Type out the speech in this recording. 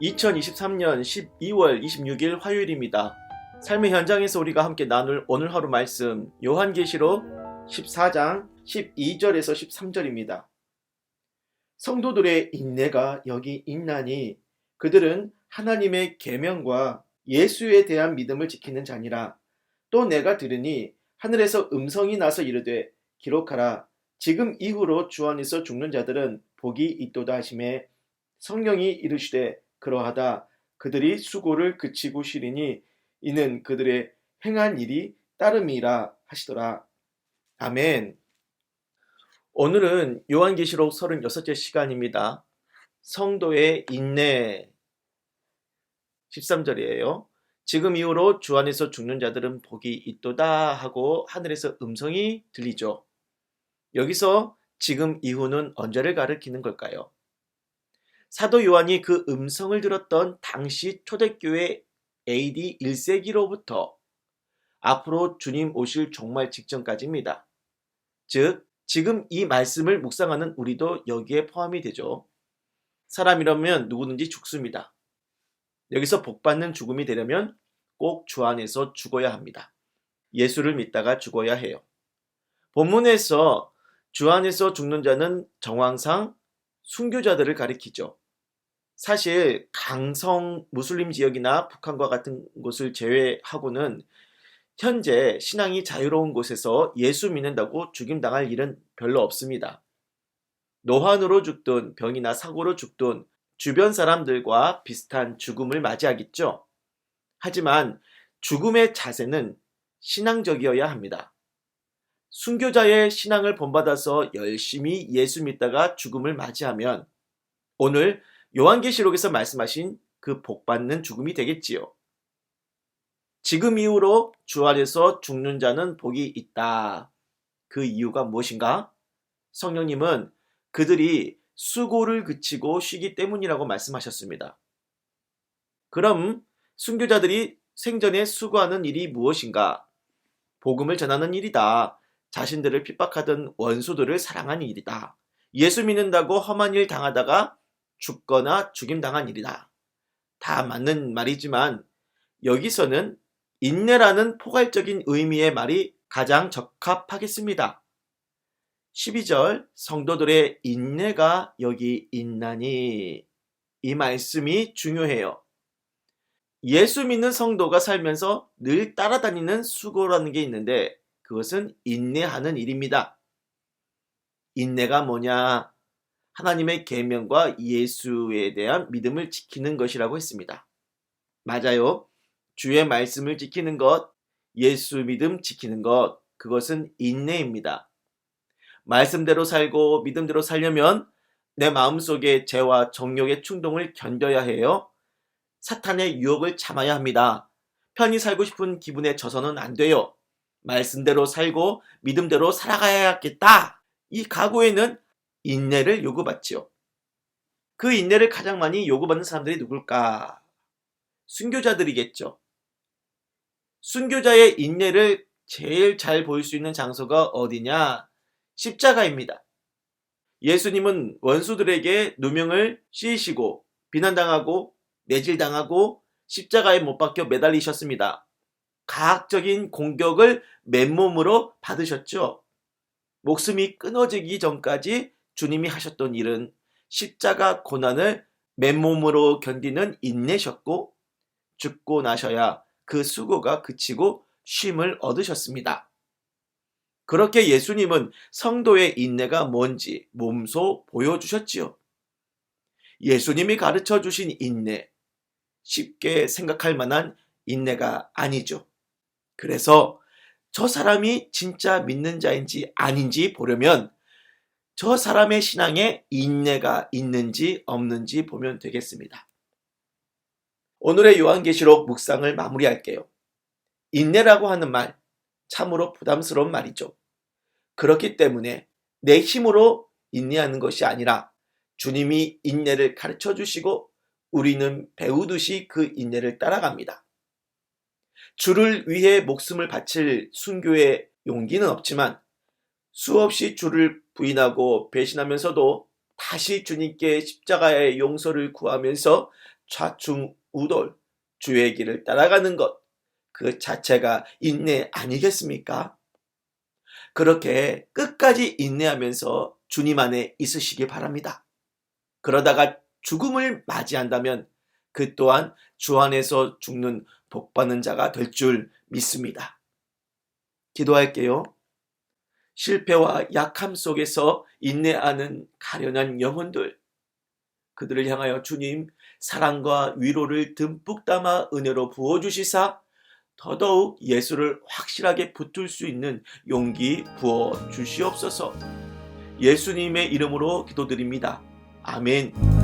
2023년 12월 26일 화요일입니다. 삶의 현장에서 우리가 함께 나눌 오늘 하루 말씀 요한계시록 14장 12절에서 13절입니다. 성도들의 인내가 여기 있나니 그들은 하나님의 계명과 예수에 대한 믿음을 지키는 자니라. 또 내가 들으니 하늘에서 음성이 나서 이르되 기록하라. 지금 이후로 주 안에서 죽는 자들은 복이 있도다 하심에 성령이 이르시되 그러하다 그들이 수고를 그치고 쉬리니 이는 그들의 행한 일이 따름이라 하시더라. 아멘. 오늘은 요한계시록 36째 시간입니다. 성도의 인내 13절이에요. 지금 이후로 주 안에서 죽는 자들은 복이 있도다 하고 하늘에서 음성이 들리죠. 여기서 지금 이후는 언제를 가리키는 걸까요? 사도 요한이 그 음성을 들었던 당시 초대교회 AD 1세기로부터 앞으로 주님 오실 종말 직전까지입니다. 즉, 지금 이 말씀을 묵상하는 우리도 여기에 포함이 되죠. 사람이라면 누구든지 죽습니다. 여기서 복받는 죽음이 되려면 꼭 주 안에서 죽어야 합니다. 예수를 믿다가 죽어야 해요. 본문에서 주 안에서 죽는 자는 정황상 순교자들을 가리키죠. 사실 강성 무슬림 지역이나 북한과 같은 곳을 제외하고는 현재 신앙이 자유로운 곳에서 예수 믿는다고 죽임당할 일은 별로 없습니다. 노환으로 죽든 병이나 사고로 죽든 주변 사람들과 비슷한 죽음을 맞이하겠죠. 하지만 죽음의 자세는 신앙적이어야 합니다. 순교자의 신앙을 본받아서 열심히 예수 믿다가 죽음을 맞이하면 오늘 요한계시록에서 말씀하신 그 복받는 죽음이 되겠지요. 지금 이후로 주 안에서 죽는 자는 복이 있다. 그 이유가 무엇인가? 성령님은 그들이 수고를 그치고 쉬기 때문이라고 말씀하셨습니다. 그럼 순교자들이 생전에 수고하는 일이 무엇인가? 복음을 전하는 일이다. 자신들을 핍박하던 원수들을 사랑하는 일이다. 예수 믿는다고 험한 일 당하다가 죽거나 죽임당한 일이다. 다 맞는 말이지만 여기서는 인내라는 포괄적인 의미의 말이 가장 적합하겠습니다. 12절 성도들의 인내가 여기 있나니 이 말씀이 중요해요. 예수 믿는 성도가 살면서 늘 따라다니는 수고라는 게 있는데 그것은 인내하는 일입니다. 인내가 뭐냐? 하나님의 계명과 예수에 대한 믿음을 지키는 것이라고 했습니다. 맞아요. 주의 말씀을 지키는 것, 예수 믿음 지키는 것, 그것은 인내입니다. 말씀대로 살고 믿음대로 살려면 내 마음속에 죄와 정욕의 충동을 견뎌야 해요. 사탄의 유혹을 참아야 합니다. 편히 살고 싶은 기분에 져서는 안 돼요. 말씀대로 살고 믿음대로 살아가야겠다. 이 각오에는 인내를 요구받지요. 그 인내를 가장 많이 요구받는 사람들이 누굴까? 순교자들이겠죠. 순교자의 인내를 제일 잘 보일 수 있는 장소가 어디냐? 십자가입니다. 예수님은 원수들에게 누명을 씌이시고 비난당하고 매질당하고 십자가에 못 박혀 매달리셨습니다. 가학적인 공격을 맨몸으로 받으셨죠. 목숨이 끊어지기 전까지 주님이 하셨던 일은 십자가 고난을 맨몸으로 견디는 인내셨고 죽고 나셔야 그 수고가 그치고 쉼을 얻으셨습니다. 그렇게 예수님은 성도의 인내가 뭔지 몸소 보여주셨지요. 예수님이 가르쳐 주신 인내, 쉽게 생각할 만한 인내가 아니죠. 그래서 저 사람이 진짜 믿는 자인지 아닌지 보려면 저 사람의 신앙에 인내가 있는지 없는지 보면 되겠습니다. 오늘의 요한계시록 묵상을 마무리할게요. 인내라고 하는 말, 참으로 부담스러운 말이죠. 그렇기 때문에 내 힘으로 인내하는 것이 아니라 주님이 인내를 가르쳐 주시고 우리는 배우듯이 그 인내를 따라갑니다. 주를 위해 목숨을 바칠 순교의 용기는 없지만 수없이 주를 부인하고 배신하면서도 다시 주님께 십자가의 용서를 구하면서 좌충우돌 주의 길을 따라가는 것, 그 자체가 인내 아니겠습니까? 그렇게 끝까지 인내하면서 주님 안에 있으시기 바랍니다. 그러다가 죽음을 맞이한다면 그 또한 주 안에서 죽는 복받는 자가 될 줄 믿습니다. 기도할게요. 실패와 약함 속에서 인내하는 가련한 영혼들, 그들을 향하여 주님 사랑과 위로를 듬뿍 담아 은혜로 부어주시사 더더욱 예수를 확실하게 붙들 수 있는 용기 부어 주시옵소서. 예수님의 이름으로 기도드립니다. 아멘.